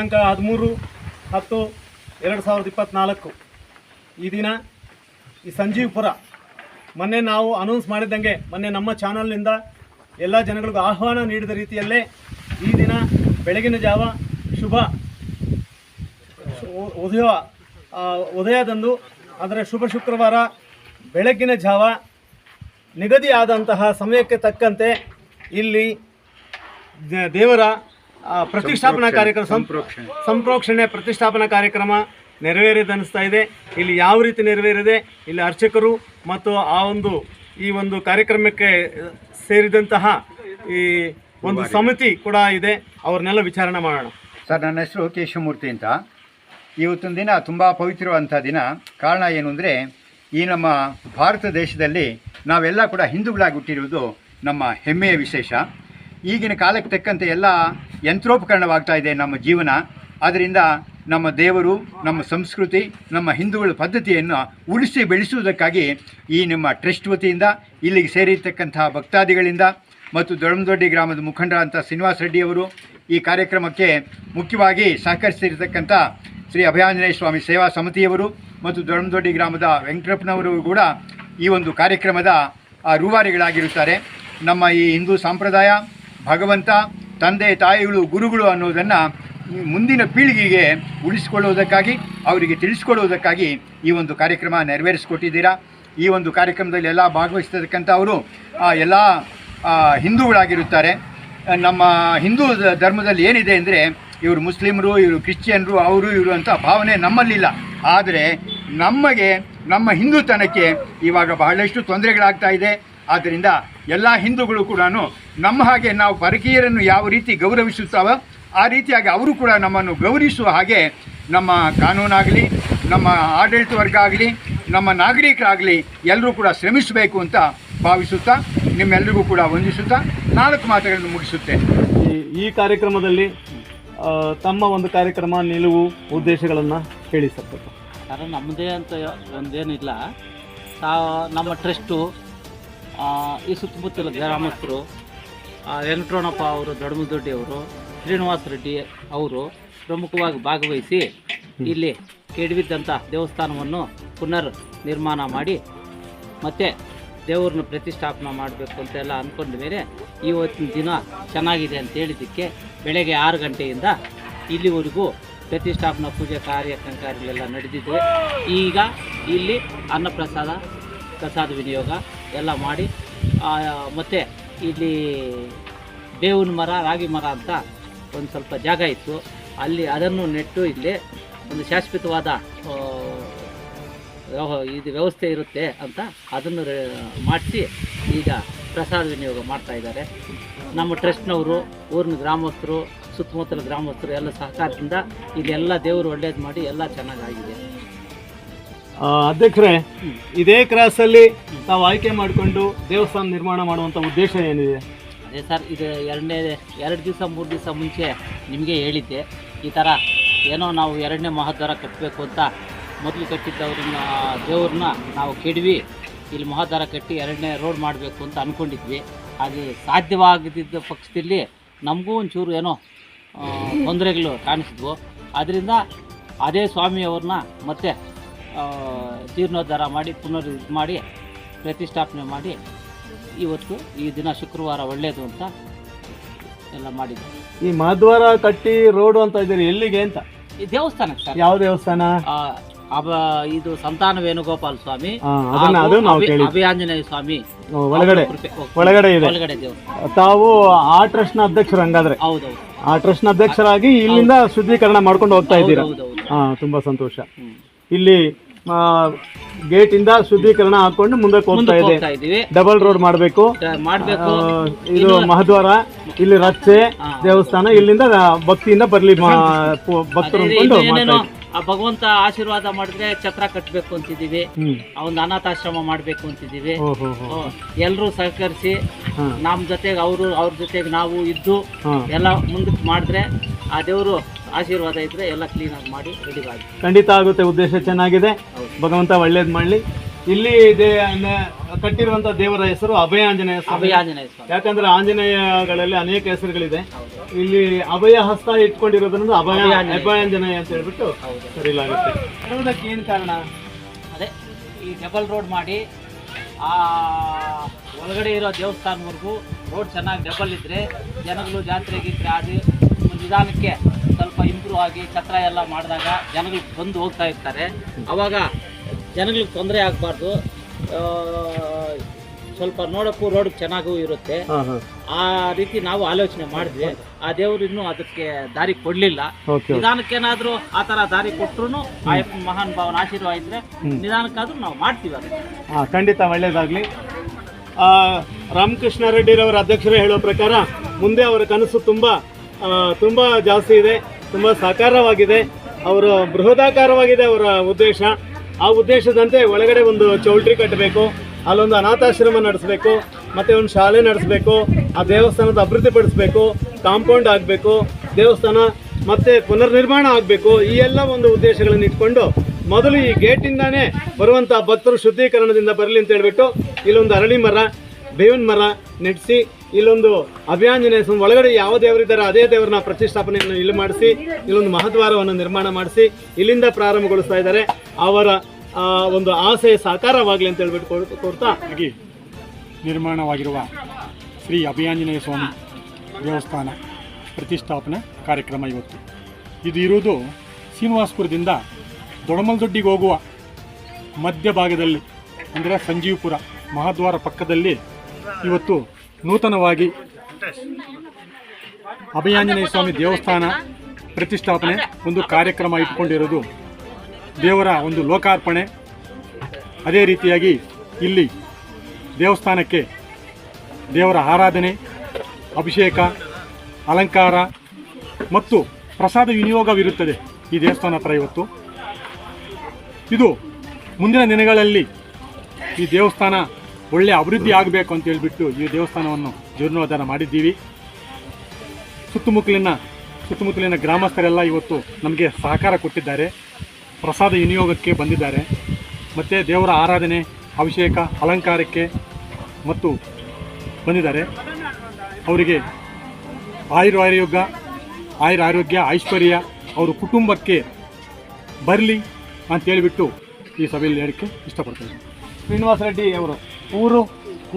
ದಿನಾಂಕ ಹದಿಮೂರು ಹತ್ತು ಎರಡು ಸಾವಿರದ ಇಪ್ಪತ್ತ್ನಾಲ್ಕು ಈ ದಿನ ಈ ಸಂಜೀವ್ಪುರ ಮೊನ್ನೆ ನಾವು ಅನೌನ್ಸ್ ಮಾಡಿದ್ದಂಗೆ ಮೊನ್ನೆ ನಮ್ಮ ಚಾನಲ್ನಿಂದ ಎಲ್ಲ ಜನಗಳಿಗೂ ಆಹ್ವಾನ ನೀಡಿದ ರೀತಿಯಲ್ಲೇ ಈ ದಿನ ಬೆಳಗಿನ ಜಾವ ಶುಭ ಉದಯ ಉದಯದಂದು ಅಂದರೆ ಶುಭ ಶುಕ್ರವಾರ ಬೆಳಗ್ಗಿನ ಜಾವ ನಿಗದಿಯಾದಂತಹ ಸಮಯಕ್ಕೆ ತಕ್ಕಂತೆ ಇಲ್ಲಿ ದೇವರ ಪ್ರತಿಷ್ಠಾಪನಾ ಕಾರ್ಯಕ್ರಮ ಸಂಪ್ರೋಕ್ಷಣೆ. ಸಂಪ್ರೋಕ್ಷಣೆ ಪ್ರತಿಷ್ಠಾಪನಾ ಕಾರ್ಯಕ್ರಮ ನೆರವೇರಿದೆ ಅನಿಸ್ತಾ ಇದೆ. ಇಲ್ಲಿ ಯಾವ ರೀತಿ ನೆರವೇರಿದೆ? ಇಲ್ಲಿ ಅರ್ಚಕರು ಮತ್ತು ಆ ಒಂದು ಈ ಒಂದು ಕಾರ್ಯಕ್ರಮಕ್ಕೆ ಸೇರಿದಂತಹ ಈ ಒಂದು ಸಮಿತಿ ಕೂಡ ಇದೆ. ಅವ್ರನ್ನೆಲ್ಲ ವಿಚಾರಣೆ ಮಾಡೋಣ. ಸರ್ ನನ್ನ ಹೆಸರು ಕೇಶವಮೂರ್ತಿ ಅಂತ. ಇವತ್ತಿನ ದಿನ ತುಂಬ ಪವಿತ್ರವಂಥ ದಿನ. ಕಾರಣ ಏನು ಅಂದರೆ ಈ ನಮ್ಮ ಭಾರತ ದೇಶದಲ್ಲಿ ನಾವೆಲ್ಲ ಕೂಡ ಹಿಂದೂಗಳಾಗಿ ಹುಟ್ಟಿರುವುದು ನಮ್ಮ ಹೆಮ್ಮೆಯ ವಿಶೇಷ. ಈಗಿನ ಕಾಲಕ್ಕೆ ತಕ್ಕಂತೆ ಎಲ್ಲ ಯಂತ್ರೋಪಕರಣವಾಗ್ತಾ ಇದೆ ನಮ್ಮ ಜೀವನ. ಅದರಿಂದ ನಮ್ಮ ದೇವರು, ನಮ್ಮ ಸಂಸ್ಕೃತಿ, ನಮ್ಮ ಹಿಂದೂಗಳ ಪದ್ಧತಿಯನ್ನು ಉಳಿಸಿ ಬೆಳೆಸುವುದಕ್ಕಾಗಿ ಈ ನಿಮ್ಮ ಟ್ರಸ್ಟ್ ವತಿಯಿಂದ, ಇಲ್ಲಿಗೆ ಸೇರಿರ್ತಕ್ಕಂತಹ ಭಕ್ತಾದಿಗಳಿಂದ ಮತ್ತು ದೊಡಮದೊಡ್ಡಿ ಗ್ರಾಮದ ಮುಖಂಡರಂಥ ಶ್ರೀನಿವಾಸ ರೆಡ್ಡಿಯವರು ಈ ಕಾರ್ಯಕ್ರಮಕ್ಕೆ ಮುಖ್ಯವಾಗಿ ಸಹಕರಿಸಿರ್ತಕ್ಕಂಥ ಶ್ರೀ ಅಭಯಾಂಜನೇಯ ಸ್ವಾಮಿ ಸೇವಾ ಸಮಿತಿಯವರು ಮತ್ತು ದೊಡಮದೊಡ್ಡಿ ಗ್ರಾಮದ ವೆಂಕಟಪ್ಪನವರು ಕೂಡ ಈ ಒಂದು ಕಾರ್ಯಕ್ರಮದ ರೂವಾರಿಗಳಾಗಿರುತ್ತಾರೆ. ನಮ್ಮ ಈ ಹಿಂದೂ ಸಂಪ್ರದಾಯ ಭಗವಂತ, ತಂದೆ, ತಾಯಿಗಳು, ಗುರುಗಳು ಅನ್ನೋದನ್ನು ಮುಂದಿನ ಪೀಳಿಗೆಗೆ ಉಳಿಸಿಕೊಳ್ಳುವುದಕ್ಕಾಗಿ, ಅವರಿಗೆ ತಿಳಿಸ್ಕೊಡುವುದಕ್ಕಾಗಿ ಈ ಒಂದು ಕಾರ್ಯಕ್ರಮ ನೆರವೇರಿಸಿಕೊಟ್ಟಿದ್ದೀರಾ? ಈ ಒಂದು ಕಾರ್ಯಕ್ರಮದಲ್ಲಿ ಎಲ್ಲ ಭಾಗವಹಿಸ್ತಕ್ಕಂಥವರು ಎಲ್ಲ ಹಿಂದೂಗಳಾಗಿರುತ್ತಾರೆ. ನಮ್ಮ ಹಿಂದೂ ಧರ್ಮದಲ್ಲಿ ಏನಿದೆ ಅಂದರೆ, ಇವರು ಮುಸ್ಲಿಮರು, ಇವರು ಕ್ರಿಶ್ಚಿಯನ್ರು, ಅವರು, ಇವರು ಅಂತ ಭಾವನೆ ನಮ್ಮಲ್ಲಿಲ್ಲ. ಆದರೆ ನಮಗೆ, ನಮ್ಮ ಹಿಂದೂತನಕ್ಕೆ ಇವಾಗ ಬಹಳಷ್ಟು ತೊಂದರೆಗಳಾಗ್ತಾ ಇದೆ. ಆದ್ದರಿಂದ ಎಲ್ಲ ಹಿಂದೂಗಳು ಕೂಡ ನಮ್ಮ ಹಾಗೆ ನಾವು ಪರಕೀಯರನ್ನು ಯಾವ ರೀತಿ ಗೌರವಿಸುತ್ತಾವೋ ಆ ರೀತಿಯಾಗಿ ಅವರು ಕೂಡ ನಮ್ಮನ್ನು ಗೌರವಿಸುವ ಹಾಗೆ ನಮ್ಮ ಕಾನೂನಾಗಲಿ ನಮ್ಮ ಆಡಳಿತ ವರ್ಗ ಆಗಲಿ ನಮ್ಮ ನಾಗರಿಕರಾಗಲಿ ಎಲ್ಲರೂ ಕೂಡ ಶ್ರಮಿಸಬೇಕು ಅಂತ ಭಾವಿಸುತ್ತಾ ನಿಮ್ಮೆಲ್ಲರಿಗೂ ಕೂಡ ವಂದಿಸುತ್ತಾ ನಾಲ್ಕು ಮಾತುಗಳನ್ನು ಮುಗಿಸುತ್ತೆ ಈ ಈ ಕಾರ್ಯಕ್ರಮದಲ್ಲಿ ತಮ್ಮ ಒಂದು ಕಾರ್ಯಕ್ರಮ ನಿಲುವು ಉದ್ದೇಶಗಳನ್ನು ಹೇಳಿ ಸರ್. ನಮ್ಮದೇ ಅಂತ ಒಂದೇನಿಲ್ಲ. ಸಾ ನಮ್ಮ ಟ್ರಸ್ಟು ಈ ಸುತ್ತಮುತ್ತಲ ಗ್ರಾಮಸ್ಥರು ವೆಂಕಟ್ರೋಣಪ್ಪ ಅವರು ದೊಡ್ಡಮುದೊಡ್ಡಿ ಅವರು ಶ್ರೀನಿವಾಸ ರೆಡ್ಡಿ ಅವರು ಪ್ರಮುಖವಾಗಿ ಭಾಗವಹಿಸಿ ಇಲ್ಲಿ ಕೆಡವಿದ್ದಂಥ ದೇವಸ್ಥಾನವನ್ನು ಪುನರ್ ನಿರ್ಮಾಣ ಮಾಡಿ ಮತ್ತು ದೇವ್ರನ್ನ ಪ್ರತಿಷ್ಠಾಪನೆ ಮಾಡಬೇಕು ಅಂತೆಲ್ಲ ಅಂದ್ಕೊಂಡ ಮೇಲೆ ಇವತ್ತಿನ ದಿನ ಚೆನ್ನಾಗಿದೆ ಅಂತ ಹೇಳಿದ್ದಕ್ಕೆ ಬೆಳಗ್ಗೆ ಆರು ಗಂಟೆಯಿಂದ ಇಲ್ಲಿವರೆಗೂ ಪ್ರತಿಷ್ಠಾಪನಾ ಪೂಜೆ ಕಾರ್ಯಕ್ರಮಗಳೆಲ್ಲ ನಡೆದಿದೆ. ಈಗ ಇಲ್ಲಿ ಅನ್ನಪ್ರಸಾದ ಪ್ರಸಾದ ವಿನಿಯೋಗ ಎಲ್ಲ ಮಾಡಿ ಮತ್ತು ಇಲ್ಲಿ ಬೇವಿನ ಮರ, ರಾಗಿ ಮರ ಅಂತ ಒಂದು ಸ್ವಲ್ಪ ಜಾಗ ಇತ್ತು. ಅಲ್ಲಿ ಅದನ್ನು ನೆಟ್ಟು ಇಲ್ಲಿ ಒಂದು ಶಾಶ್ವತವಾದ ಇದು ವ್ಯವಸ್ಥೆ ಇರುತ್ತೆ ಅಂತ ಅದನ್ನು ಮಾಡಿಸಿ ಈಗ ಪ್ರಸಾದ ವಿನಿಯೋಗ ಮಾಡ್ತಾ ಇದ್ದಾರೆ. ನಮ್ಮ ಟ್ರಸ್ಟ್ನವರು, ಊರಿನ ಗ್ರಾಮಸ್ಥರು, ಸುತ್ತಮುತ್ತಲ ಗ್ರಾಮಸ್ಥರು ಎಲ್ಲ ಸಹಕಾರದಿಂದ ಇಲ್ಲೆಲ್ಲ ದೇವರು ಒಳ್ಳೇದು ಮಾಡಿ ಎಲ್ಲ ಚೆನ್ನಾಗಾಗಿದೆ ಅಧ್ಯಕ್ಷರೇ, ಇದೇ ಕ್ರಾಸಲ್ಲಿ ತಾವು ಆಯ್ಕೆ ಮಾಡಿಕೊಂಡು ದೇವಸ್ಥಾನ ನಿರ್ಮಾಣ ಮಾಡುವಂಥ ಉದ್ದೇಶ ಏನಿದೆ? ಅದೇ ಸರ್, ಇದು ಎರಡನೇ, ಎರಡು ದಿವಸ, ಮೂರು ದಿವಸ ಮುಂಚೆ ನಿಮಗೆ ಹೇಳಿದ್ದೆ. ಈ ಥರ ಏನೋ ನಾವು ಎರಡನೇ ಮಹಾದ್ವಾರ ಕಟ್ಟಬೇಕು ಅಂತ ಮೊದಲು ಕಟ್ಟಿದ್ದವ್ರನ್ನ, ದೇವ್ರನ್ನ ನಾವು ಕೆಡವಿ, ಇಲ್ಲಿ ಮಹಾದ್ವಾರ ಕಟ್ಟಿ ಎರಡನೇ ರೋಡ್ ಮಾಡಬೇಕು ಅಂತ ಅಂದ್ಕೊಂಡಿದ್ವಿ ಅದು ಸಾಧ್ಯವಾಗದಿದ್ದ ಪಕ್ಷದಲ್ಲಿ ನಮಗೂ ಒಂಚೂರು ಏನೋ ತೊಂದರೆಗಳು ಕಾಣಿಸಿದ್ವು. ಅದರಿಂದ ಅದೇ ಸ್ವಾಮಿಯವ್ರನ್ನ ಮತ್ತೆ ಜೀರ್ಣೋದ್ಧಾರ ಮಾಡಿ ಪುನರ್ ಮಾಡಿ ಪ್ರತಿಷ್ಠಾಪನೆ ಮಾಡಿ ಇವತ್ತು ಈ ದಿನ ಶುಕ್ರವಾರ ಒಳ್ಳೆಯದು ಅಂತ ಎಲ್ಲ ಮಾಡಿದ್ವಿ ಈ ಮಹದ್ವಾರ ಕಟ್ಟಿ ರೋಡು ಅಂತ ಇದ್ದೀರಿ ಎಲ್ಲಿಗೆ ಅಂತ? ಈ ದೇವಸ್ಥಾನಕ್ಕೆ ಸರ್. ಯಾವ ದೇವಸ್ಥಾನ? ಆ, ಅಬ ಇದು ಸಂತಾನ ವೇಣುಗೋಪಾಲ ಸ್ವಾಮಿ ಆ, ಅದನ್ನ ಹಾಗೂ ಅದು ನಾವು ಅಭಿ- ಕೇಳಿದ್ವಿ ಅಭಿಯಾಂಜನೇಯ ಸ್ವಾಮಿ. ಓ, ಒಳಗಡೆ ಕೃಪೆ. ಒಳಗಡೆ ಇದೆ. ಒಳಗಡೆ ದೇವಸ್ಥಾನ. ತಾವು ಆ ಟ್ರಸ್ಟ್ನ ಅಧ್ಯಕ್ಷರು ಹಂಗಾದ್ರೆ. ಹೌದೌದು. ಆ ನ ಅಧ್ಯಕ್ಷರಾಗಿ ಇಲ್ಲಿಂದ ಶುದ್ಧೀಕರಣ ಮಾಡ್ಕೊಂಡು ಹೋಗ್ತಾ ಇದ್ದೀರಾ? ಹೌದೌದು ಹಾ ತುಂಬಾ ಸಂತೋಷ. ಹ್ಮ್. ಇಲ್ಲಿ ಗೇಟ್ ಇಂದ ಶುದ್ಧೀಕರಣ ಹಾಕೊಂಡು ಮುಂದಕ್ಕೆ ಹೋಗ್ತಾ ಇದೆ. ಡಬಲ್ ರೋಡ್ ಮಾಡಬೇಕು. ಮಾಡಬೇಕು. ಇದು ಮಹದ್ವಾರ ಇಲ್ಲಿ ರಸ್ತೆ ದೇವಸ್ಥಾನ ಇಲ್ಲಿಂದ ಭಕ್ತಿಯಿಂದ ಬರ್ಲಿ ಭಕ್ತರು. ಆ ಭಗವಂತ ಆಶೀರ್ವಾದ ಮಾಡಿದ್ರೆ ಛತ್ರ ಕಟ್ಟಬೇಕು ಅಂತಿದ್ದೀವಿ. ಒಂದು ಅನಾಥಾಶ್ರಮ ಮಾಡಬೇಕು ಅಂತಿದ್ದೀವಿ. ಎಲ್ಲರೂ ಸಹಕರಿಸಿ ನಮ್ಮ ಜೊತೆಗೆ ಅವರು ಅವ್ರ ಜೊತೆಗೆ ನಾವು ಇದ್ದು ಎಲ್ಲ ಮುಂದಕ್ಕೆ ಮಾಡಿದ್ರೆ ಆ ದೇವರು ಆಶೀರ್ವಾದ ಇದ್ರೆ ಎಲ್ಲ ಕ್ಲೀನಾಗಿ ಮಾಡಿ ರೆಡಿ ಮಾಡಿ ಖಂಡಿತ ಆಗುತ್ತೆ ಉದ್ದೇಶ ಚೆನ್ನಾಗಿದೆ. ಭಗವಂತ ಒಳ್ಳೇದು ಮಾಡಲಿ. ಇಲ್ಲಿ ಕಟ್ಟಿರುವಂತ ದೇವರ ಹೆಸರು ಅಭಯ ಆಂಜನೇಯ ಸ್ವಾಮಿ. ಅಭಯಾಂಜನೇಯ ಸ್ವಾಮಿ. ಯಾಕಂದ್ರೆ ಆಂಜನೇಯಗಳಲ್ಲಿ ಅನೇಕ ಹೆಸರುಗಳಿದೆ. ಇಲ್ಲಿ ಅಭಯ ಹಸ್ತ ಇಟ್ಕೊಂಡಿರೋದ್ರಿಂದ ಅಭಯ ಅಭಯಾಂಜನೇಯ ಅಂತ ಹೇಳ್ಬಿಟ್ಟು ಸರಿಲಾಗುತ್ತೆ ಏನು ಕಾರಣ? ಅದೇ ಈ ಡಬಲ್ ರೋಡ್ ಮಾಡಿ ಆ ಒಳಗಡೆ ಇರೋ ದೇವಸ್ಥಾನವರೆಗೂ ರೋಡ್ ಚೆನ್ನಾಗಿ ಡಬಲ್ ಇದ್ರೆ ಜನಗಳು ಜಾತ್ರೆಗಿದ್ರೆ ಅದು ಆಗಿ ನಿಧಾನಕ್ಕೆ ಆಗಿ ಛತ್ರ ಎಲ್ಲ ಮಾಡಿದಾಗ ಜನಗಳು ಬಂದು ಹೋಗ್ತಾ ಇರ್ತಾರೆ. ಅವಾಗ ಜನಗಳಿಗೆ ತೊಂದರೆ ಆಗಬಾರ್ದು. ಸ್ವಲ್ಪ ನೋಡೋಕ್ಕೂ ರೋಡ್ ಚೆನ್ನಾಗೂ ಇರುತ್ತೆ. ಆ ರೀತಿ ನಾವು ಆಲೋಚನೆ ಮಾಡಿದ್ವಿ. ಆ ದೇವರು ಇನ್ನೂ ಅದಕ್ಕೆ ದಾರಿ ಕೊಡ್ಲಿಲ್ಲ. ನಿಧಾನಕ್ಕೇನಾದ್ರೂ ಆ ತರ ದಾರಿ ಕೊಟ್ರು ಆಯಪ್ಪನ ಮಹಾನ್ ಭಾವನ ಆಶೀರ್ವಾದ ಇದ್ರೆ ನಿಧಾನಕ್ಕಾದ್ರೂ ನಾವು ಮಾಡ್ತೀವಿ ಆ ಖಂಡಿತ ಒಳ್ಳೇದಾಗ್ಲಿ. ಆ, ರಾಮಕೃಷ್ಣ ರೆಡ್ಡಿರವರ ಅಧ್ಯಕ್ಷರೇ ಹೇಳೋ ಪ್ರಕಾರ ಮುಂದೆ ಅವರ ಕನಸು ತುಂಬಾ ತುಂಬಾ ಜಾಸ್ತಿ ಇದೆ. ತುಂಬಾ ಸಾಕಾರವಾಗಿದೆ. ಅವರ ಬೃಹದಾಕಾರವಾಗಿದೆ ಅವರ ಉದ್ದೇಶ. ಆ ಉದ್ದೇಶದಂತೆ ಒಳಗಡೆ ಒಂದು ಚೌಲ್ಟ್ರಿ ಕಟ್ಟಬೇಕು, ಅಲ್ಲೊಂದು ಅನಾಥಾಶ್ರಮ ನಡೆಸಬೇಕು, ಮತ್ತು ಒಂದು ಶಾಲೆ ನಡೆಸಬೇಕು, ಆ ದೇವಸ್ಥಾನದ ಅಭಿವೃದ್ಧಿಪಡಿಸಬೇಕು ಕಾಂಪೌಂಡ್ ಆಗಬೇಕು, ದೇವಸ್ಥಾನ ಮತ್ತು ಪುನರ್ನಿರ್ಮಾಣ ಆಗಬೇಕು, ಈ ಎಲ್ಲ ಒಂದು ಉದ್ದೇಶಗಳನ್ನು ಇಟ್ಕೊಂಡು ಮೊದಲು ಈ ಗೇಟಿಂದಾನೇ ಬರುವಂಥ ಭಕ್ತರು ಶುದ್ಧೀಕರಣದಿಂದ ಬರಲಿ ಅಂತ ಹೇಳಿಬಿಟ್ಟು ಇಲ್ಲೊಂದು ಅರಳಿ ಮರ, ಬೇವಿನ ಮರ ನೆಟ್ಸಿ ಇಲ್ಲೊಂದು ಅಭಿಯಾಂಜನೇಯ ಸ್ವಾಮಿ ಒಳಗಡೆ ಯಾವ ದೇವರಿದ್ದಾರೆ ಅದೇ ದೇವರನ್ನ ಪ್ರತಿಷ್ಠಾಪನೆಯನ್ನು ಇಲ್ಲಿ ಮಾಡಿಸಿ, ಇಲ್ಲೊಂದು ಮಹದ್ವಾರವನ್ನು ನಿರ್ಮಾಣ ಮಾಡಿಸಿ ಇಲ್ಲಿಂದ ಪ್ರಾರಂಭಗೊಳಿಸ್ತಾ ಇದ್ದಾರೆ. ಅವರ ಒಂದು ಆಸೆ ಸಾಕಾರವಾಗಲಿ ಅಂತ ಹೇಳ್ಬಿಟ್ಟು ಕೊಡ್ತಾ ನಿರ್ಮಾಣವಾಗಿರುವ ಶ್ರೀ ಅಭಿಯಾಂಜನೇಯ ಸ್ವಾಮಿ ದೇವಸ್ಥಾನ ಪ್ರತಿಷ್ಠಾಪನೆ ಕಾರ್ಯಕ್ರಮ ಇವತ್ತು. ಇದು ಇರುವುದು ಶ್ರೀನಿವಾಸಪುರದಿಂದ ದೊಡಮಲ್ದೊಡ್ಡಿಗೆ ಹೋಗುವ ಮಧ್ಯಭಾಗದಲ್ಲಿ, ಅಂದರೆ ಸಂಜೀವಪುರ ಮಹಾದ್ವಾರ ಪಕ್ಕದಲ್ಲಿ ಇವತ್ತು ನೂತನವಾಗಿ ಅಭಯಾಂಜನೇಯ ಸ್ವಾಮಿ ದೇವಸ್ಥಾನ ಪ್ರತಿಷ್ಠಾಪನೆ, ಒಂದು ಕಾರ್ಯಕ್ರಮ ಇಟ್ಕೊಂಡಿರೋದು ದೇವರ ಒಂದು ಲೋಕಾರ್ಪಣೆ. ಅದೇ ರೀತಿಯಾಗಿ ಇಲ್ಲಿ ದೇವಸ್ಥಾನಕ್ಕೆ ದೇವರ ಆರಾಧನೆ, ಅಭಿಷೇಕ, ಅಲಂಕಾರ ಮತ್ತು ಪ್ರಸಾದ ವಿನಿಯೋಗವಿರುತ್ತದೆ ಈ ದೇವಸ್ಥಾನ ಹತ್ರ ಇವತ್ತು. ಇದು ಮುಂದಿನ ದಿನಗಳಲ್ಲಿ ಈ ದೇವಸ್ಥಾನ ಒಳ್ಳೆಯ ಅಭಿವೃದ್ಧಿ ಆಗಬೇಕು ಅಂತ ಹೇಳಿಬಿಟ್ಟು ಈ ದೇವಸ್ಥಾನವನ್ನು ಜೀರ್ಣೋದ್ಧಾರ ಮಾಡಿದ್ದೀವಿ. ಸುತ್ತಮುತ್ತಲಿನ ಸುತ್ತಮುತ್ತಲಿನ ಗ್ರಾಮಸ್ಥರೆಲ್ಲ ಇವತ್ತು ನಮಗೆ ಸಹಕಾರ ಕೊಟ್ಟಿದ್ದಾರೆ. ಪ್ರಸಾದ ವಿನಿಯೋಗಕ್ಕೆ ಬಂದಿದ್ದಾರೆ. ಮತ್ತು ದೇವರ ಆರಾಧನೆ, ಅಭಿಷೇಕ, ಅಲಂಕಾರಕ್ಕೆ ಮತ್ತು ಬಂದಿದ್ದಾರೆ. ಅವರಿಗೆ ಆಯುರ್ ಆರೋಗ್ಯ ಆಯುರ್ ಆರೋಗ್ಯ, ಐಶ್ವರ್ಯ ಅವರ ಕುಟುಂಬಕ್ಕೆ ಬರಲಿ ಅಂತೇಳಿಬಿಟ್ಟು ಈ ಸಭೆಯಲ್ಲಿ ಹೇಳಕ್ಕೆ ಇಷ್ಟಪಡ್ತೀನಿ. ಶ್ರೀನಿವಾಸ ರೆಡ್ಡಿ ಅವರು. ಊರು?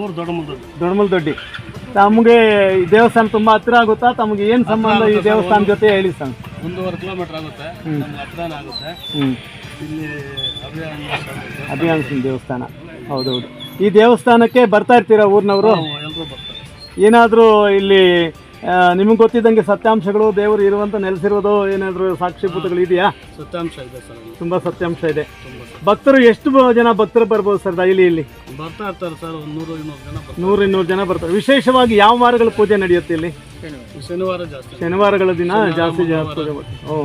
ಊರು ದೊಡ್ಡಮಲ್ದೊಡ್ಡಿ. ದೊಡ್ಡಮಲ್ ದೊಡ್ಡಿ ತಮಗೆ ಈ ದೇವಸ್ಥಾನ ತುಂಬಾ ಹತ್ತಿರ ಆಗುತ್ತಾ? ತಮಗೆ ಏನು ಸಂಬಂಧ ಈ ದೇವಸ್ಥಾನ ಜೊತೆ ಹೇಳಿ ಸರ್. ಒಂದೂವರೆ ಕಿಲೋಮೀಟರ್ ಆಗುತ್ತೆ. ಹತ್ರನೇ ಆಗುತ್ತೆ. ಹ್ಮ್. ಇಲ್ಲಿ ಅಭಿಯಾನ ಅಭಿಯಾನ ಸಿಂಗ್ ದೇವಸ್ಥಾನ. ಹೌದೌದು. ಈ ದೇವಸ್ಥಾನಕ್ಕೆ ಬರ್ತಾ ಇರ್ತೀರಾ ಊರಿನವರು? ಎಲ್ಲರೂ ಬರ್ತಾರೆ. ಏನಾದರೂ ಇಲ್ಲಿ ನಿಮಗೆ ಗೊತ್ತಿದ್ದಂಗೆ ಸತ್ಯಾಂಶಗಳು ದೇವರು ಇರುವಂತ ನೆಲೆಸಿರೋದು ಏನಾದರೂ ಸಾಕ್ಷಿಭೂತಗಳು ಇದೆಯಾ? ಸತ್ಯಾಂಶ ಇದೆ ಸರ್ ತುಂಬಾ ಸತ್ಯಾಂಶ ಇದೆ. ಭಕ್ತರು ಎಷ್ಟು ಜನ ಭಕ್ತರು ಬರ್ಬೋದು ಸರ್ ಇಲ್ಲಿ ಇಲ್ಲಿ? ಬರ್ತಾ ಇರ್ತಾರೆ ಸರ್ ಒಂದು ನೂರು ಇನ್ನೂರು ಜನ ಬರ್ತಾರೆ. ನೂರು ಇನ್ನೂರು ಜನ ಬರ್ತಾರೆ. ವಿಶೇಷವಾಗಿ ಯಾವ ವಾರಗಳ ಪೂಜೆ ನಡೆಯುತ್ತೆ ಇಲ್ಲಿ? ಶನಿವಾರ ಜಾಸ್ತಿ. ಶನಿವಾರಗಳ ದಿನ ಜಾಸ್ತಿ ಜಾಸ್ತಿ ಪೂಜೆ ಮಾಡ್ತಾರೆ. ಓ.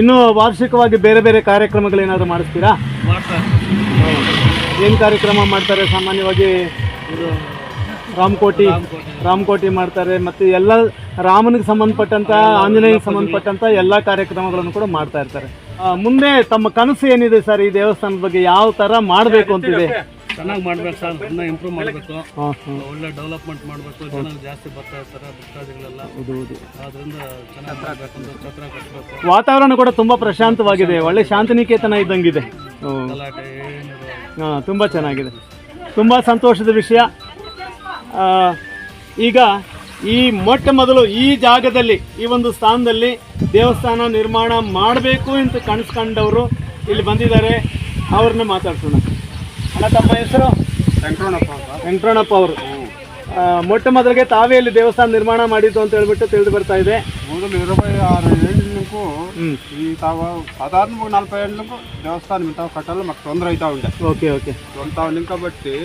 ಇನ್ನು ವಾರ್ಷಿಕವಾಗಿ ಬೇರೆ ಬೇರೆ ಕಾರ್ಯಕ್ರಮಗಳು ಕಾರ್ಯಕ್ರಮಗಳೇನಾದ್ರು ಮಾಡಿಸ್ತೀರಾ? ಮಾಡ್ತಾ ಏನು ಕಾರ್ಯಕ್ರಮ ಮಾಡ್ತಾರೆ? ಸಾಮಾನ್ಯವಾಗಿ ರಾಮಕೋಟಿ ರಾಮಕೋಟಿ. ಮಾಡ್ತಾರೆ. ಮತ್ತೆ ಎಲ್ಲ ರಾಮನಿಗೆ ಸಂಬಂಧಪಟ್ಟಂತ ಆಂಜನೇಯಗೆ ಸಂಬಂಧಪಟ್ಟಂತ ಎಲ್ಲ ಕಾರ್ಯಕ್ರಮಗಳನ್ನು ಕೂಡ ಮಾಡ್ತಾ ಇರ್ತಾರೆ. ಮುಂದೆ ತಮ್ಮ ಕನಸು ಏನಿದೆ ಸರ್ ಈ ದೇವಸ್ಥಾನದ ಬಗ್ಗೆ ಯಾವ ತರ ಮಾಡಬೇಕು ಅಂತಿದೆ? ಚೆನ್ನಾಗಿ ಮಾಡ್ಬೇಕು ಸರ್ ಇನ್ನೂ ಇಂಪ್ರೂವ್ ಮಾಡಬೇಕು. ಒಳ್ಳೆ ಡೆವಲಪ್ಮೆಂಟ್ ಮಾಡಬೇಕು ಜನ ಜಾಸ್ತಿ ಬರ್ತಾ ಇರ್ತಾರೆ ಭಕ್ತಾದಿಗಳೆಲ್ಲ. ಹೌದು ಹೌದು. ಆದ್ರಿಂದ ಚೆನ್ನಾಗಿ ಮಾಡಬೇಕು ಅಂತ ಛತ್ರ ಕಟ್ಟಬೇಕು ವಾತಾವರಣ ಕೂಡ ತುಂಬಾ ಪ್ರಶಾಂತವಾಗಿದೆ ಒಳ್ಳೆ ಶಾಂತಿನಿಕೇತನ ಇದ್ದಂಗಿದೆ. ಹಾಂ ತುಂಬ ಚೆನ್ನಾಗಿದೆ. ತುಂಬ ಸಂತೋಷದ ವಿಷಯ. ಆ, ಈಗ ಈ ಮೊಟ್ಟ ಮೊದಲು ಈ ಜಾಗದಲ್ಲಿ ಈ ಒಂದು ಸ್ಥಾನದಲ್ಲಿ ದೇವಸ್ಥಾನ ನಿರ್ಮಾಣ ಮಾಡಬೇಕು ಅಂತ ಕನಸ್ಕೊಂಡವರು ಇಲ್ಲಿ ಬಂದಿದ್ದಾರೆ. ಅವ್ರನ್ನ ಮಾತಾಡ್ಸೋಣ. ಅಲ್ಲ ತಮ್ಮ ಹೆಸರು? ವೆಂಕಟರಣಪ್ಪ ವೆಂಕಟರಣಪ್ಪ ಅವರು. ಮೊಟ್ಟ ಮೊದಲಿಗೆ ತಾವೇ ಇಲ್ಲಿ ದೇವಸ್ಥಾನ ನಿರ್ಮಾಣ ಮಾಡಿದ್ದು ಅಂತ ಹೇಳ್ಬಿಟ್ಟು ತಿಳಿದು ಬರ್ತಾ ಇದೆ మొదలు ఇరవై ఆరు ఏళ్ళకు ಹ್ಮ್ ఈ తావ సాధారణ ఒక నలభై ఏళ్ళకు దేవస్థానం ఇంత కట్టాలి మాకు తొందర అవుతా ఉండే ఓకే ఓకే అవుతా ఉంది కాబట్టి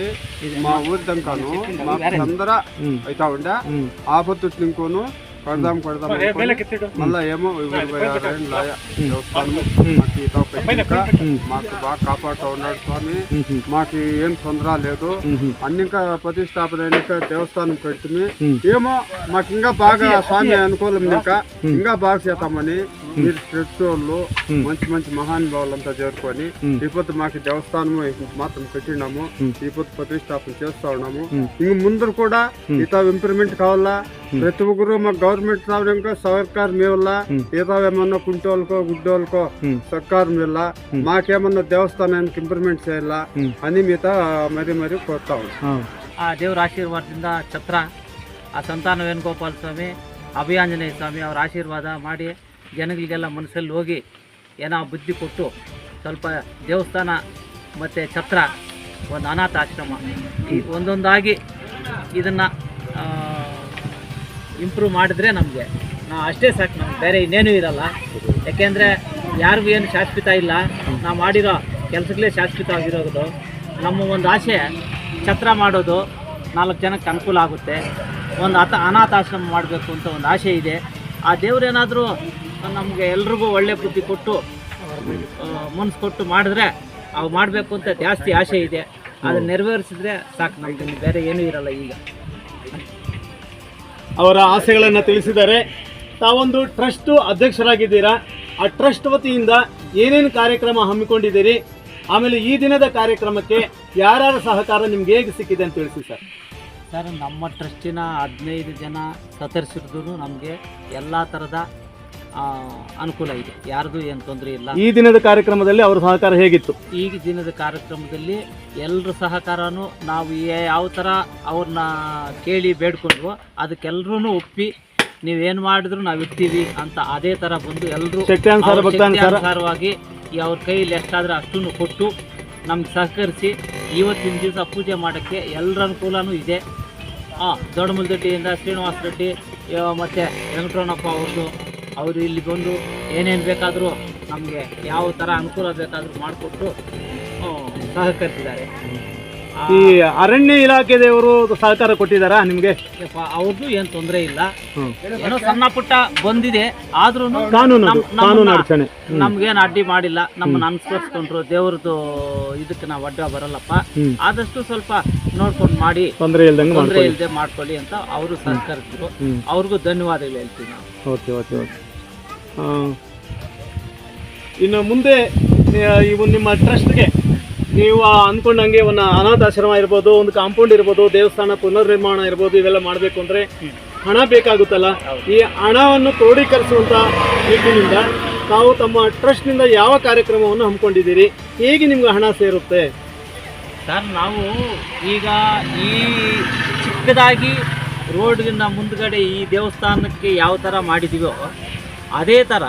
మా ఊరి దంకాను మాకు తొందర ಹ್ಮ್ అవుతా ఉండే ಹ್ಮ್ ఆపత్తు ఇంకోను కొడదాం కొడదాం మళ్ళీ ఏమో మాకు బాగా కాపాడుతూ ఉన్నాడు స్వామి. మాకు ఏం తొందర లేదు. అన్ని ఇంకా ప్రతిష్టాపన దేవస్థానం పెడుతుంది ఏమో మాకు ఇంకా బాగా స్వామి అనుకూలం ఇంకా. ఇంకా బాగా చేస్తామని మీరు స్ట్రెచ్ వాళ్ళు మంచి మంచి మహానుభావులంతా చేరుకొని ఇప్పుడు మాకు దేవస్థానము మాత్రం పెట్టినాము ఇప్పుడు ప్రతిష్టాపన చేస్తా ఉన్నాము ఇంక ముందర కూడా ఇత ఇంప్రూవ్మెంట్ కావాలా ప్రతి ఒక్కరు మా గవర్నమెంట్ ఇంకా సర్కార్ మేవల్ల ఏదో ఏమన్నా కుంటోళ్ళకో గుడ్డోళ్ళకో సర్కార్ మేళ మాకేమన్నా దేవస్థానానికి ఇంప్రూవ్మెంట్ చేయాలా అని మిగతా మరి మరి కోరుతా ఉన్నాం ಆ ದೇವರ ಆಶೀರ್ವಾದದಿಂದ ಛತ್ರ ಆ ಸಂತಾನ ವೇಣುಗೋಪಾಲ ಸ್ವಾಮಿ ಅಭಯಾಂಜನೇಯ ಸ್ವಾಮಿ ಅವರ ಆಶೀರ್ವಾದ ಮಾಡಿ ಜನಗಳಿಗೆಲ್ಲ ಮನಸ್ಸಲ್ಲಿ ಹೋಗಿ ಏನೋ ಬುದ್ಧಿ ಕೊಟ್ಟು ಸ್ವಲ್ಪ ದೇವಸ್ಥಾನ ಮತ್ತು ಛತ್ರ, ಒಂದು ಅನಾಥ ಆಶ್ರಮ ಒಂದೊಂದಾಗಿ ಇದನ್ನು ಇಂಪ್ರೂವ್ ಮಾಡಿದ್ರೆ ನಮಗೆ ನಾವು ಅಷ್ಟೇ ಸಾಕು, ನಮ್ಗೆ ಬೇರೆ ಇನ್ನೇನೂ ಇರಲ್ಲ. ಯಾಕೆಂದರೆ ಯಾರಿಗೂ ಏನು ಶಾಶ್ವತ ಇಲ್ಲ. ನಾವು ಮಾಡಿರೋ ಕೆಲಸಗಳೇ ಶಾಶ್ವತವಾಗಿರೋದು. ನಮ್ಮ ಒಂದು ಆಸೆ, ಛತ್ರ ಮಾಡೋದು ನಾಲ್ಕು ಜನಕ್ಕೆ ಅನುಕೂಲ ಆಗುತ್ತೆ. ಒಂದು ಅಥ ಅನಾಥಾಶ್ರಮ ಮಾಡಬೇಕು ಅಂತ ಒಂದು ಆಸೆ ಇದೆ. ಆ ದೇವ್ರೇನಾದರೂ ನಮಗೆ ಎಲ್ರಿಗೂ ಒಳ್ಳೆ ಬುದ್ಧಿ ಕೊಟ್ಟು ಮನಸ್ಸು ಕೊಟ್ಟು ಮಾಡಿದ್ರೆ ಅವು ಮಾಡಬೇಕು ಅಂತ ಜಾಸ್ತಿ ಆಸೆ ಇದೆ. ಅದನ್ನ ನೆರವೇರಿಸಿದ್ರೆ ಸಾಕು ನಮ್ಗೆ ಬೇರೆ ಏನೂ ಇರಲ್ಲ ಈಗ. ಅವರ ಆಸೆಗಳನ್ನು ತಿಳಿಸಿದ್ದಾರೆ. ತಾವೊಂದು ಟ್ರಸ್ಟ್ ಅಧ್ಯಕ್ಷರಾಗಿದ್ದೀರಾ? ಆ ಟ್ರಸ್ಟ್ ವತಿಯಿಂದ ಏನೇನು ಕಾರ್ಯಕ್ರಮ ಹಮ್ಮಿಕೊಂಡಿದ್ದೀರಿ? ಆಮೇಲೆ ಈ ದಿನದ ಕಾರ್ಯಕ್ರಮಕ್ಕೆ ಯಾರ್ಯಾರ ಸಹಕಾರ ನಿಮ್ಗೆ ಹೇಗೆ ಸಿಕ್ಕಿದೆ ಅಂತ ತಿಳಿಸಿ ಸರ್. ಸರ್ ನಮ್ಮ ಟ್ರಸ್ಟಿನ ಹದಿನೈದು ಜನ ಸದಸ್ಯರದ್ದು ನಮಗೆ ಎಲ್ಲ ಥರದ ಅನುಕೂಲ ಇದೆ. ಯಾರ್ದು ಏನು ತೊಂದರೆ ಇಲ್ಲ. ಈ ದಿನದ ಕಾರ್ಯಕ್ರಮದಲ್ಲಿ ಅವರ ಸಹಕಾರ ಹೇಗಿತ್ತು? ಈಗ ದಿನದ ಕಾರ್ಯಕ್ರಮದಲ್ಲಿ ಎಲ್ಲರ ಸಹಕಾರನೂ ನಾವು ಯಾವ ಥರ ಅವ್ರನ್ನ ಕೇಳಿ ಬೇಡ್ಕೊಂಡ್ರು ಅದಕ್ಕೆಲ್ಲರೂ ಒಪ್ಪಿ ನೀವೇನು ಮಾಡಿದ್ರು ನಾವು ಇರ್ತೀವಿ ಅಂತ ಅದೇ ಥರ ಬಂದು ಎಲ್ಲರೂ ಸಹಕಾರವಾಗಿ ಈ ಅನುಸಾರವಾಗಿ ಅವ್ರ ಕೈಯಲ್ಲಿ ಎಷ್ಟಾದರೂ ಅಷ್ಟನ್ನು ಕೊಟ್ಟು ನಮ್ಗೆ ಸಹಕರಿಸಿ ಇವತ್ತಿನ ದಿವಸ ಪೂಜೆ ಮಾಡೋಕ್ಕೆ ಎಲ್ಲರ ಅನುಕೂಲನೂ ಇದೆ. ಹಾಂ ದೊಡ್ಡಮಲ್ದೊಡ್ಡಿಯಿಂದ ಶ್ರೀನಿವಾಸ ರೆಡ್ಡಿ ಮತ್ತು ಮತ್ತೆ ಅವರು ಅವ್ರದ್ದು ಅವರು ಇಲ್ಲಿ ಬಂದು ಏನೇನು ಬೇಕಾದರೂ ನಮಗೆ ಯಾವ ಥರ ಅನುಕೂಲ ಬೇಕಾದರೂ ಮಾಡಿಕೊಟ್ಟು ಸಹಕರಿಸಿದ್ದಾರೆ. ಈ ಅರಣ್ಯ ಇಲಾಖೆದವರು ಸಹಕಾರ ಕೊಟ್ಟಿದ್ದಾರಾ ನಿಮ್ಗೆ? ಅವ್ರದ್ದು ಏನು ತೊಂದರೆ ಇಲ್ಲ. ಏನೋ ಸಣ್ಣ ಪುಟ್ಟ ಬಂದಿದೆ ಆದ್ರೂ ನಮ್ಗೇನು ಅಡ್ಡಿ ಮಾಡಿಲ್ಲ ನಮ್ಮನ್ನ ಅನುಸರಿಸ್ಕೊಂಡ್ರು ದೇವ್ರದ್ದು ಇದಕ್ಕೆ ನಾವು ಅಡ್ಡ ಬರಲ್ಲಪ್ಪ. ಆದಷ್ಟು ಸ್ವಲ್ಪ ನೋಡ್ಕೊಂಡು ಮಾಡಿ ತೊಂದರೆ ಇಲ್ದಂಗೆ ತೊಂದರೆ ಇಲ್ಲದೆ ಮಾಡ್ಕೊಳ್ಳಿ ಅಂತ ಅವರು ಸಹಕರಿಸಿದ್ರು. ಅವ್ರಿಗೂ ಧನ್ಯವಾದಗಳು ಹೇಳ್ತೀವಿ ನಾವು. Okay okay okay. ಇನ್ನು ಮುಂದೆ ಇವು ನಿಮ್ಮ ಟ್ರಸ್ಟ್ಗೆ ನೀವು ಅಂದ್ಕೊಂಡಂಗೆ ಒಂದು ಅನಾಥಾಶ್ರಮ ಇರ್ಬೋದು ಒಂದು ಕಾಂಪೌಂಡ್ ಇರ್ಬೋದು ದೇವಸ್ಥಾನ ಪುನರ್ನಿರ್ಮಾಣ ಇರ್ಬೋದು ಇವೆಲ್ಲ ಮಾಡಬೇಕು ಅಂದರೆ ಹಣ ಬೇಕಾಗುತ್ತಲ್ಲ? ಈ ಹಣವನ್ನು ಕ್ರೋಢೀಕರಿಸುವಂಥ ನಿಟ್ಟಿನಿಂದ ತಾವು ತಮ್ಮ ಟ್ರಸ್ಟ್ನಿಂದ ಯಾವ ಕಾರ್ಯಕ್ರಮವನ್ನು ಹಮ್ಮಿಕೊಂಡಿದ್ದೀರಿ? ಹೇಗೆ ನಿಮ್ಗೆ ಹಣ ಸೇರುತ್ತೆ? ಸರ್ ನಾವು ಈಗ ಈ ಚಿಕ್ಕದಾಗಿ ರೋಡ್ಗಿಂತ ಮುಂದ್ಗಡೆ ಈ ದೇವಸ್ಥಾನಕ್ಕೆ ಯಾವ ಥರ ಮಾಡಿದ್ದೀವೋ ಅದೇ ಥರ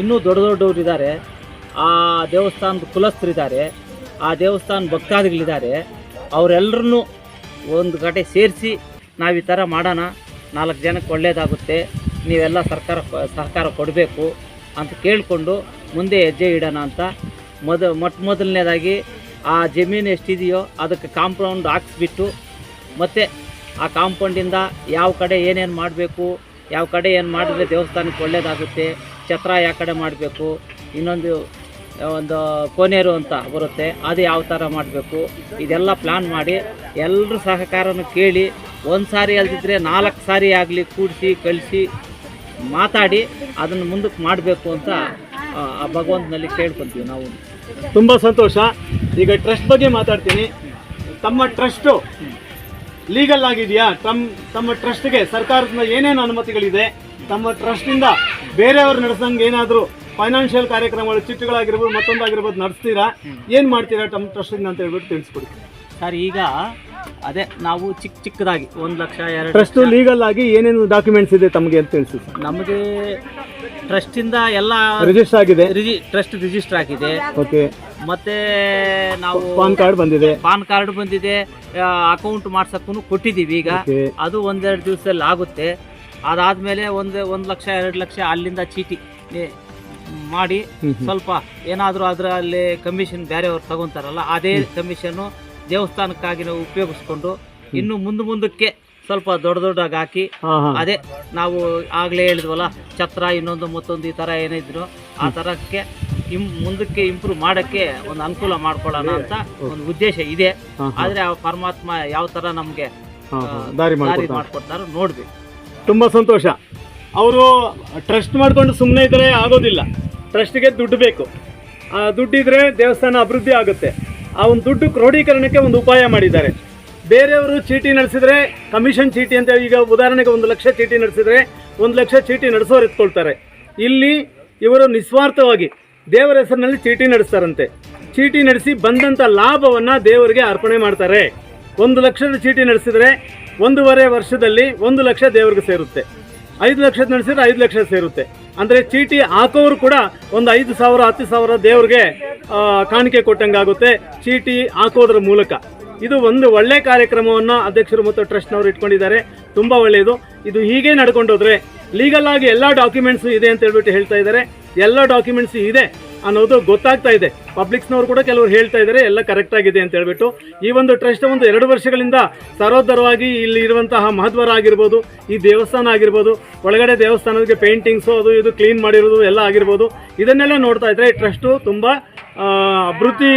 ಇನ್ನೂ ದೊಡ್ಡ ದೊಡ್ಡವ್ರು ಇದ್ದಾರೆ ಆ ದೇವಸ್ಥಾನದ ಕುಲಸ್ಥರಿದ್ದಾರೆ. ಆ ದೇವಸ್ಥಾನ ಭಕ್ತಾದಿಗಳಿದ್ದಾರೆ. ಅವರೆಲ್ಲರನ್ನೂ ಒಂದು ಕಡೆ ಸೇರಿಸಿ ನಾವು ಈ ಥರ ಮಾಡೋಣ. ನಾಲ್ಕು ಜನಕ್ಕೆ ಒಳ್ಳೆಯದಾಗುತ್ತೆ ನೀವೆಲ್ಲ ಸರ್ಕಾರ ಸಹಕಾರ ಕೊಡಬೇಕು ಅಂತ ಕೇಳಿಕೊಂಡು ಮುಂದೆ ಹೆಜ್ಜೆ ಇಡೋಣ ಅಂತ. ಮೊದ, ಮೊಟ್ಟ ಮೊದಲನೇದಾಗಿ ಆ ಜಮೀನು ಎಷ್ಟಿದೆಯೋ ಅದಕ್ಕೆ ಕಾಂಪೌಂಡ್ ಹಾಕ್ಸ್ಬಿಟ್ಟು ಮತ್ತು ಆ ಕಾಂಪೌಂಡಿಂದ ಯಾವ ಕಡೆ ಏನೇನು ಮಾಡಬೇಕು ಯಾವ ಕಡೆ ಏನು ಮಾಡಿದ್ರೆ ದೇವಸ್ಥಾನಕ್ಕೆ ಒಳ್ಳೆಯದಾಗುತ್ತೆ ಛತ್ರ ಯಾವ ಕಡೆ ಮಾಡಬೇಕು ಇನ್ನೊಂದು ಒಂದು ಕೋನೇರು ಅಂತ ಬರುತ್ತೆ ಅದು ಯಾವ ಥರ ಮಾಡಬೇಕು ಇದೆಲ್ಲ ಪ್ಲ್ಯಾನ್ ಮಾಡಿ ಎಲ್ಲರೂ ಸಹಕಾರನೂ ಕೇಳಿ ಒಂದು ಸಾರಿ ಅಲ್ದಿದ್ರೆ ನಾಲ್ಕು ಸಾರಿ ಆಗಲಿ ಕೂಡಿಸಿ ಕಳಿಸಿ ಮಾತಾಡಿ ಅದನ್ನು ಮುಂದಕ್ಕೆ ಮಾಡಬೇಕು ಅಂತ ಆ, ಭಗವಂತನಲ್ಲಿ ಕೇಳ್ಕೊತೀವಿ ನಾವು. ತುಂಬ ಸಂತೋಷ. ಈಗ ಟ್ರಸ್ಟ್ ಬಗ್ಗೆ ಮಾತಾಡ್ತೀನಿ. ತಮ್ಮ ಟ್ರಸ್ಟು ಲೀಗಲ್ ಆಗಿದೆಯಾ? ತಮ್ಮ ತಮ್ಮ ಟ್ರಸ್ಟ್ಗೆ ಸರ್ಕಾರದಿಂದ ಏನೇನು ಅನುಮತಿಗಳಿದೆ? ತಮ್ಮ ಟ್ರಸ್ಟಿಂದ ಬೇರೆಯವರು ನಡೆಸಂಗೆ ಏನಾದರೂ ಫೈನಾನ್ಷಿಯಲ್ ಕಾರ್ಯಕ್ರಮಗಳು ಚಿಟ್ಟುಗಳಾಗಿರ್ಬೋದು ಮತ್ತೊಂದಾಗಿರ್ಬೋದು, ನಡೆಸ್ತೀರಾ? ಏನು ಮಾಡ್ತೀರಾ ತಮ್ಮ ಟ್ರಸ್ಟಿಂದ ಅಂತ ಹೇಳ್ಬಿಟ್ಟು ತಿಳಿಸ್ಕೊಡಿ. ಸರ್, ಈಗ ಅದೇ ನಾವು ಚಿಕ್ಕ ಚಿಕ್ಕದಾಗಿ ಒಂದು ಲಕ್ಷ ಎರಡು ಟ್ರಸ್ಟ್ ಲೀಗಲ್ ಆಗಿ ಏನೇನು ಡಾಕ್ಯುಮೆಂಟ್ಸ್ ಇದೆ ತಮಗೆ ಅಂತ ತಿಳಿಸಿ ನಮಗೆ ಟ್ರಸ್ಟಿಂದ ಎಲ್ಲ ರಿಜಿಸ್ಟರ್ ಆಗಿದೆ. ರಿಜಿ ಟ್ರಸ್ಟ್ ರಿಜಿಸ್ಟರ್ ಆಗಿದೆ. ಓಕೆ ಮತ್ತೆ ನಾವು ಪಾನ್ ಕಾರ್ಡ್ ಬಂದಿದೆ. ಪಾನ್ ಕಾರ್ಡ್ ಬಂದಿದೆ. ಅಕೌಂಟ್ ಮಾಡ್ಸಕ್ಕೂ ಕೊಟ್ಟಿದ್ದೀವಿ ಈಗ. ಅದು ಒಂದೆರಡು ದಿವಸದಲ್ಲಿ ಆಗುತ್ತೆ. ಅದಾದಮೇಲೆ ಒಂದು ಒಂದು ಲಕ್ಷ ಎರಡು ಲಕ್ಷ ಅಲ್ಲಿಂದ ಚೀಟಿ ಏ, ಮಾಡಿ. ಸ್ವಲ್ಪ ಏನಾದರೂ ಅದರಲ್ಲಿ ಕಮಿಷನ್ ಬೇರೆಯವ್ರು ತಗೊಂತಾರಲ್ಲ ಅದೇ ಕಮಿಷನ್ನು ದೇವಸ್ಥಾನಕ್ಕಾಗಿ ನಾವು ಉಪಯೋಗಿಸ್ಕೊಂಡು ಇನ್ನು ಮುಂದೆ ಮುಂದಕ್ಕೆ ಸ್ವಲ್ಪ ದೊಡ್ಡ ದೊಡ್ಡಾಗಿ ಹಾಕಿ ಅದೇ ನಾವು ಆಗಲೇ ಹೇಳಿದ್ವಲ್ಲ ಛತ್ರ ಇನ್ನೊಂದು ಮತ್ತೊಂದು ಈ ಥರ ಏನಿದ್ರು ಆ ಥರಕ್ಕೆ ಇಮ್ ಮುಂದಕ್ಕೆ ಇಂಪ್ರೂವ್ ಮಾಡೋಕ್ಕೆ ಒಂದು ಅನುಕೂಲ ಮಾಡ್ಕೊಳ್ಳೋಣ ಅಂತ ಒಂದು ಉದ್ದೇಶ ಇದೆ. ಆದರೆ ಆ ಪರಮಾತ್ಮ ಯಾವ ಥರ ನಮಗೆ ದಾರಿ ಮಾಡ್ಕೊಡ್ತಾರೋ ನೋಡ್ಬೇಕು. ತುಂಬ ಸಂತೋಷ. ಅವರು ಟ್ರಸ್ಟ್ ಮಾಡಿಕೊಂಡು ಸುಮ್ಮನೆ ಇದ್ದರೆ ಆಗೋದಿಲ್ಲ. ಟ್ರಸ್ಟ್ಗೆ ದುಡ್ಡು ಬೇಕು. ಆ ದುಡ್ಡಿದ್ರೆ ದೇವಸ್ಥಾನ ಅಭಿವೃದ್ಧಿ ಆಗುತ್ತೆ. ಆ ಒಂದು ದುಡ್ಡು ಕ್ರೋಢೀಕರಣಕ್ಕೆ ಒಂದು ಉಪಾಯ ಮಾಡಿದ್ದಾರೆ. ಬೇರೆಯವರು ಚೀಟಿ ನಡೆಸಿದ್ರೆ ಕಮಿಷನ್ ಚೀಟಿ ಅಂತ ಈಗ ಉದಾಹರಣೆಗೆ ಒಂದು ಲಕ್ಷ ಚೀಟಿ ನಡೆಸಿದ್ರೆ ಒಂದು ಲಕ್ಷ ಚೀಟಿ ನಡೆಸೋರು ಎತ್ಕೊಳ್ತಾರೆ. ಇಲ್ಲಿ ಇವರು ನಿಸ್ವಾರ್ಥವಾಗಿ ದೇವರ ಹೆಸರಿನಲ್ಲಿ ಚೀಟಿ ನಡೆಸ್ತಾರಂತೆ. ಚೀಟಿ ನಡೆಸಿ ಬಂದಂಥ ಲಾಭವನ್ನು ದೇವರಿಗೆ ಅರ್ಪಣೆ ಮಾಡ್ತಾರೆ. ಒಂದು ಲಕ್ಷದ ಚೀಟಿ ನಡೆಸಿದರೆ ಒಂದೂವರೆ ವರ್ಷದಲ್ಲಿ ಒಂದು ಲಕ್ಷ ದೇವರಿಗೆ ಸೇರುತ್ತೆ. ಐದು ಲಕ್ಷದ ನಡೆಸಿದ್ರೆ ಐದು ಲಕ್ಷ ಸೇರುತ್ತೆ. ಅಂದರೆ ಚೀಟಿ ಹಾಕೋರು ಕೂಡ ಒಂದು ಐದು ಸಾವಿರ, ಹತ್ತು ಸಾವಿರ ದೇವ್ರಿಗೆ ಕಾಣಿಕೆ ಕೊಟ್ಟಂಗಾಗುತ್ತೆ ಚೀಟಿ ಹಾಕೋದ್ರ ಮೂಲಕ. ಇದು ಒಂದು ಒಳ್ಳೆ ಕಾರ್ಯಕ್ರಮವನ್ನು ಅಧ್ಯಕ್ಷರು ಮತ್ತು ಟ್ರಸ್ಟ್ನವರು ಇಟ್ಕೊಂಡಿದ್ದಾರೆ. ತುಂಬ ಒಳ್ಳೆಯದು. ಇದು ಹೀಗೆ ನಡ್ಕೊಂಡೋದ್ರೆ ಲೀಗಲ್ ಆಗಿ ಎಲ್ಲ ಡಾಕ್ಯುಮೆಂಟ್ಸ್ ಇದೆ ಅಂತ ಹೇಳ್ಬಿಟ್ಟು ಹೇಳ್ತಾ ಇದ್ದಾರೆ. ಎಲ್ಲ ಡಾಕ್ಯುಮೆಂಟ್ಸ್ ಇದೆ. ಅನ್ನೋದು ಗೊತ್ತಾಗ್ತಾ ಇದೆ. ಪಬ್ಲಿಕ್ಸ್ನವರು ಕೂಡ ಕೆಲವರು ಹೇಳ್ತಾ ಇದ್ದಾರೆ ಎಲ್ಲ ಕರೆಕ್ಟ್ ಆಗಿದೆ ಅಂತ ಹೇಳ್ಬಿಟ್ಟು. ಈ ಒಂದು ಟ್ರಸ್ಟ್ ಒಂದು ಎರಡು ವರ್ಷಗಳಿಂದ ಸರೋದರವಾಗಿ ಇಲ್ಲಿ ಇರುವಂತಹ ಮಹದ್ವಾರ ಆಗಿರ್ಬೋದು, ಈ ದೇವಸ್ಥಾನ ಆಗಿರ್ಬೋದು, ಒಳಗಡೆ ದೇವಸ್ಥಾನಕ್ಕೆ ಪೇಂಟಿಂಗ್ಸು ಅದು ಇದು ಕ್ಲೀನ್ ಮಾಡಿರೋದು ಎಲ್ಲ ಆಗಿರ್ಬೋದು. ಇದನ್ನೆಲ್ಲ ನೋಡ್ತಾ ಇದ್ರೆ ಈ ಟ್ರಸ್ಟು ತುಂಬ ಅಭಿವೃದ್ಧಿ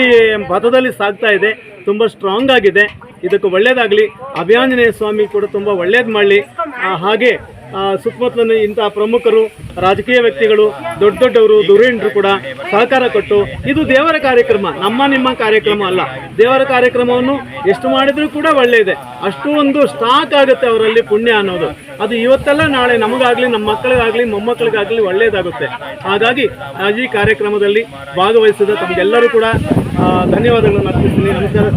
ಪಥದಲ್ಲಿ ಸಾಗ್ತಾ ಇದೆ. ತುಂಬ ಸ್ಟ್ರಾಂಗ್ ಆಗಿದೆ. ಇದಕ್ಕೆ ಒಳ್ಳೇದಾಗಲಿ. ಅಭಿಯಾಂಜನೇಯ ಸ್ವಾಮಿ ಕೂಡ ತುಂಬ ಒಳ್ಳೇದು ಮಾಡಲಿ. ಹಾಗೆ ಸುತ್ತಮುತ್ತಲಿನ ಇಂತಹ ಪ್ರಮುಖರು, ರಾಜಕೀಯ ವ್ಯಕ್ತಿಗಳು, ದೊಡ್ಡ ದೊಡ್ಡವರು, ಧುರೀಣರು ಕೂಡ ಸಹಕಾರ ಕೊಟ್ಟು, ಇದು ದೇವರ ಕಾರ್ಯಕ್ರಮ. ನಮ್ಮ ನಿಮ್ಮ ಕಾರ್ಯಕ್ರಮ ಅಲ್ಲ. ದೇವರ ಕಾರ್ಯಕ್ರಮವನ್ನು ಎಷ್ಟು ಮಾಡಿದರೂ ಕೂಡ ಒಳ್ಳೆಯದೆ. ಅಷ್ಟು ಒಂದು ಸ್ಟಾಕ್ ಆಗುತ್ತೆ ಅವರಲ್ಲಿ ಪುಣ್ಯ ಅನ್ನೋದು. ಅದು ಇವತ್ತೆಲ್ಲ, ನಾಳೆ ನಮಗಾಗಲಿ, ನಮ್ಮ ಮಕ್ಕಳಿಗಾಗಲಿ, ಮೊಮ್ಮಕ್ಕಳಿಗಾಗಲಿ ಒಳ್ಳೆಯದಾಗುತ್ತೆ ಹಾಗಾಗಿ ಈ ಕಾರ್ಯಕ್ರಮದಲ್ಲಿ ಭಾಗವಹಿಸಿದ ತಮಗೆಲ್ಲರೂ ಕೂಡ ಧನ್ಯವಾದಗಳನ್ನು ಅರ್ಪಿಸ್ತೀನಿ. ನಮಸ್ಕಾರ.